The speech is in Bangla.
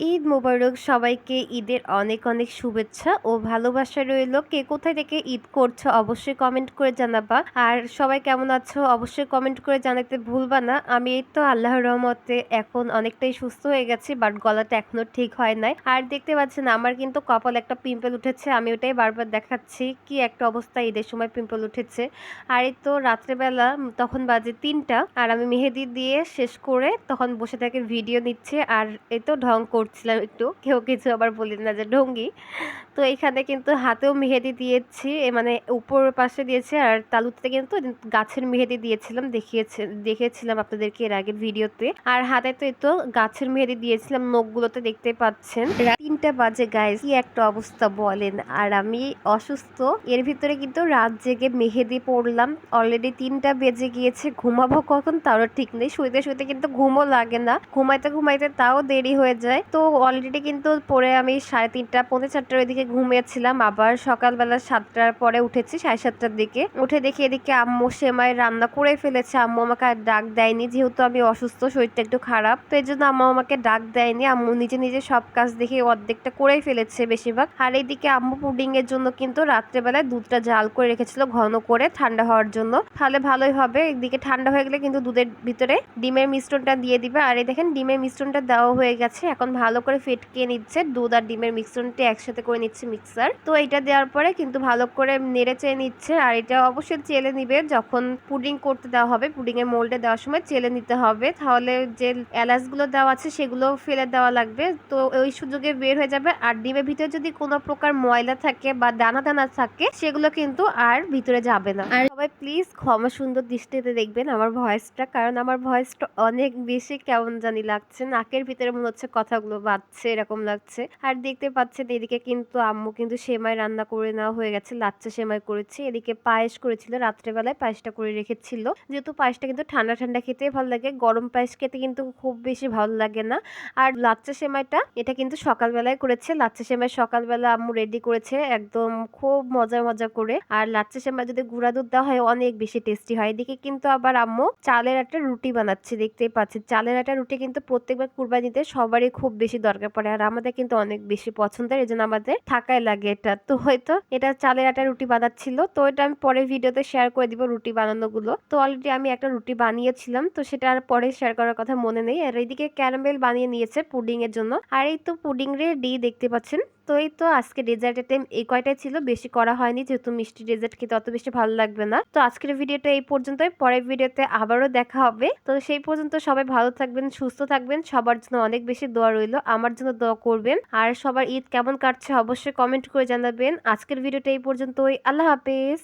ঈদ মোবারক, সবাইকে ঈদের অনেক অনেক শুভেচ্ছা ও ভালোবাসা রইল। কে কোথায় থেকে ঈদ করছ অবশ্যই কমেন্ট করে জানাবা। আর সবাই কেমন আছো অবশ্যই কমেন্ট করে জানাতে ভুলবা না। আমি এই তো আল্লাহর রহমতে এখন অনেকটাই সুস্থ হয়ে গেছি বাট গলাটা এখনও ঠিক হয় নাই। আর দেখতে পাচ্ছেন আমার কিন্তু কপাল একটা পিম্পল উঠেছে, আমি ওটাই বারবার দেখাচ্ছি কি একটা অবস্থা ঈদের সময় পিম্পল উঠেছে। আর এই তো রাত্রেবেলা তখন বাজে তিনটা, আর আমি মেহেদি দিয়ে শেষ করে তখন বসে থেকে ভিডিও নিচ্ছে, আর এই তো ঢং করছিলাম একটু, কেউ কিছু আবার বলি না যে ঢঙ্গি। তো এখানে কিন্তু হাতেও মেহেদি দিয়েছি মানে উপর পাশে দিয়েছি আর তালুতে কিন্তু গাছের মেহেদি দিয়েছিলাম, দেখিয়েছে, দেখেছিলাম আপনাদেরকে এর আগের ভিডিওতে। আর হাতে তো এই তো গাছের মেহেদি দিয়েছিলাম, নখগুলোতে দেখতে পাচ্ছেন। তিনটা বাজে গাইজ কি একটা অবস্থা বলেন। আর আমি অসুস্থ, এর ভিতরে কিন্তু রাত জেগে মেহেদি পড়লাম অলরেডি তিনটা বেজে গিয়েছে, ঘুমাবো কখন তারও ঠিক নেই, শুইতে শুইতে কিন্তু ঘুমও লাগে না। ঘুমাইতে ঘুমাইতে তাও দেরি হয়ে যায়। তো অলরেডি কিন্তু পরে আমি সাড়ে তিনটা, পৌনে চারটার ওইদিকে ঘুমিয়েছিলাম। আবার সকালবেলা সাতটার পরে উঠেছি, সাড়ে সাতটার দিকে। উঠে দেখি এদিকে আম্মু সেমাই রান্না করে ফেলেছে। আম্মু আমাকে আর ডাক দেয়নি, যেহেতু আমি অসুস্থ, শরীরটা একটু খারাপ। তো এই জন্য আম্মু আমাকে ডাক দেয়নি। আম্মু নিজে নিজে সব কাজ দেখে অর্ধেকটা করেই ফেলেছে বেশিরভাগ। আর এইদিকে আম্মু পুডিং এর জন্য কিন্তু রাত্রেবেলায় দুধটা জাল করে রেখেছিল ঘন করে ঠান্ডা হওয়ার জন্য। তাহলে ভালোই হবে। এদিকে ঠান্ডা হয়ে গেলে কিন্তু দুধের ভিতরে ডিমের মিশ্রণটা দিয়ে দিবে। আর এই দেখেন, ডিমের মিশ্রণটা দেওয়া হয়ে গেছে। এখন ভালো করে ফেটকে নিচ্ছে দুধ আর ডিমের মিশ্রণটি একসাথে করে নিচ্ছে মিক্সার। তো এটা দেওয়ার পরে কিন্তু ভালো করে নেড়ে চেয়ে নিচ্ছে আর এটা অবশ্যই চেলে নিবে যখন পুডিং করতে দেওয়া হবে পুডিং এর মোল্ডে দেওয়ার সময় চেলে নিতে হবে। তাহলে যে এলাচগুলো দেওয়া আছে সেগুলো ফেলে দেওয়া লাগবে। তো ওই সুযোগে বের হয়ে যাবে আর ডিমের ভিতরে যদি কোনো প্রকার ময়লা থাকে বা দানা দানা থাকে সেগুলো কিন্তু আর ভিতরে যাবে না। আর সবাই প্লিজ ক্ষমা সুন্দর দৃষ্টিতে দেখবেন আমার ভয়েসটা কারণ আমার ভয়েসটা অনেক বেশি কেমন জানি লাগছে নাকের ভিতরে মনে হচ্ছে কথাগুলো বাজছে, এরকম লাগছে। আর দেখতে পাচ্ছেন এদিকে কিন্তু আম্মু কিন্তু সেমাই রান্না করে নেওয়া হয়ে গেছে। লাচ্চা সেমাই করেছে। এদিকে পায়েস করেছিল, রাত্রেবেলায় পায়েসটা করে রেখেছিল। যেহেতু পায়েসটা কিন্তু ঠান্ডা ঠান্ডা খেতে ভালো লাগে, গরম পায়েস খেতে কিন্তু খুব বেশি ভালো লাগে না। আর লাচ্চা সেমাইটা, এটা কিন্তু সকালবেলায় করেছে। লাচ্চা সেমাই সকালবেলা আম্মু রেডি করেছে, একদম খুব মজা মজা করে। আর লাচ্চা সেমাই যদি গুঁড়া দুধ দেওয়া হয়, অনেক বেশি টেস্টি হয়। এদিকে কিন্তু আবার আম্মু চালের একটা রুটি বানাচ্ছে দেখতেই পাচ্ছি চালের একটা রুটি কিন্তু প্রত্যেকবার কুরবানিতে সবারই খুব বেশি দরকার পড়ে। আর আমাদের কিন্তু অনেক বেশি পছন্দের এই জন্য আমাদের থাকাই লাগে এটা। তো হয়তো এটা চালের আটা রুটি বানাচ্ছিল, তো এটা আমি পরে ভিডিওতে শেয়ার করে দিব রুটি বানানো গুলো তো অলরেডি আমি একটা রুটি বানিয়েছিলাম, তো সেটা আর পরে শেয়ার করার কথা মনে নেই। আর এইদিকে ক্যারামেল বানিয়ে নিয়েছে পুডিং এর জন্য। আর এই তো পুডিং রে ডি দেখতে পাচ্ছেন। তো এই তো আজকে ডেজার্টের টাইম এই কয়টাই ছিল, বেশি করা হয়নি যেহেতু মিষ্টি ডেজার্ট খেতে অত বেশি ভালো লাগবে না। তো আজকের ভিডিওটা এই পর্যন্তই, পরের ভিডিওতে আবারও দেখা হবে। তো সেই পর্যন্ত সবাই ভালো থাকবেন, সুস্থ থাকবেন, সবার জন্য অনেক বেশি দোয়া রইল, আমার জন্য দোয়া করবেন। আর সবার ঈদ কেমন কাটছে অবশ্যই কমেন্ট করে জানাবেন। আজকের ভিডিওটা এই পর্যন্তই, আল্লাহ হাফেজ।